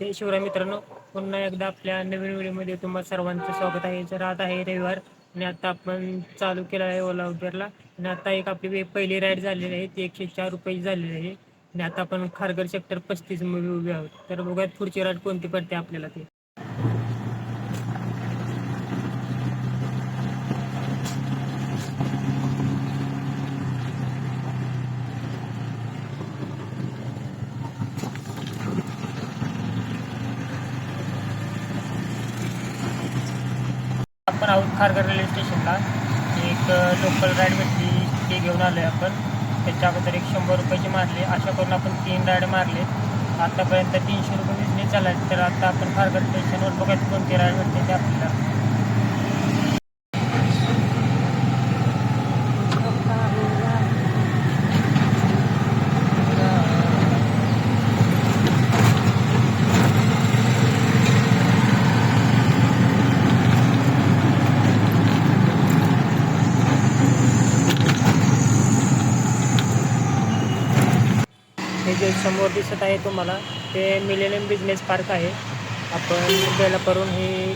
नमस्ते शिवराय मित्रांनो पुन्हा एकदा आपल्या नवीन व्हिडिओमध्ये तुम्हाला सर्वांचं स्वागत आहे. जर आता आहे रविवार आणि आता आपण चालू केलं आहे ओला उबेरला आणि आता एक आपली पहिली राईड झालेली आहे ती एकशे चार रुपये झालेली आहे. आणि आता आपण खारघर सेक्टर पस्तीस मुवी उभे आहोत. तर बघूयात पुढची राईड कोणती पडते आपल्याला ते. आपण आहोत खारघर रेल्वे स्टेशनला. एक लोकल राईड भेटली ते घेऊन आलो आहे आपण. त्याच्या अगोदर एक शंभर रुपयाची मारले. अशा करून आपण तीन राईड मारले. आतापर्यंत तीनशे रुपये बिझनेस झाला. आहे. तर आता आपण खारघर स्टेशनवर बघायचं कोणती राईड भेटते ते आपल्याला. हे जे समोर दिसत आहे तुम्हाला ते मिलेनियम बिझनेस पार्क आहे. आपण बेलापरून ही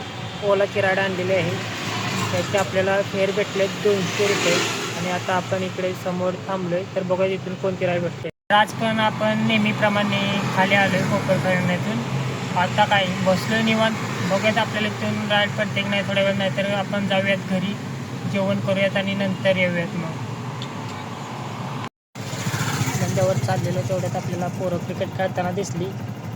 ओलाची किराडा आणलेली आहे. त्याचे आपल्याला फेअर भेटले दोनशे रुपये. आणि आता आपण इकडे समोर थांबलोय. तर बघा इथून कोणती राय भेटते. आज पण आपण नेहमीप्रमाणे खाली आलोय कोकण करण्यातून आता काय बसलोय निवांत. बघूयात आपल्याला इथून राईड पडते की नाही थोड्या वेळ नाही तर आपण जाऊयात घरी. जेवण करूयात आणि नंतर येऊयात मग. रस्त्यावर चाललेलो तेवढ्यात आपल्याला पोरं क्रिकेट खेळताना दिसली.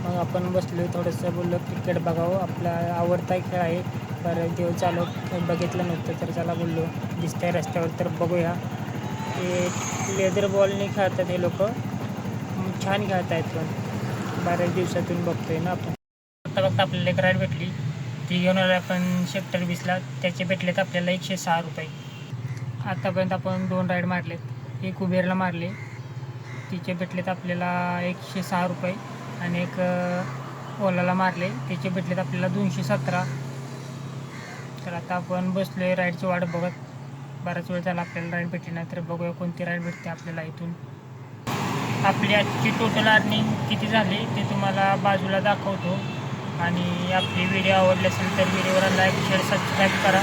मग आपण बसलो थोडंसं बोललो क्रिकेट बघावं आपला आवडता खेळ आहे. बरं देव चालू बघितलं नव्हतं तर त्याला बोललो दिसतंय रस्त्यावर तर बघूया. ते लेदर बॉलने खेळतात हे लोक. छान खेळत आहेत पण. बऱ्याच दिवसातून बघतोय ना आपण. बघता बघता आपल्याला एक राईड भेटली. ती घेऊन आलो आपण सेक्टर वीसला त्याचे भेटलेत आपल्याला एकशे सहा रुपये. आतापर्यंत आपण दोन राईड मारलेत. एक उबेरला मारले. तिचे भेटलेत आपल्याला एकशे सहा रुपये आणि एक ओलाला मारले. त्याचे भेटलेत आपल्याला दोनशे सतरा. तर आता आपण बसलो आहे राईडची वाट बघत. बराच वेळ झाला आपल्याला राईड भेटली नाही तर बघूया कोणती राईड भेटते आपल्याला इथून. आपली आजची टोटल अर्निंग किती झाली ते तुम्हाला बाजूला दाखवतो. आणि आपली व्हिडिओ आवडली असेल तर व्हिडिओवर लाईक शेअर सबस्क्राईब करा.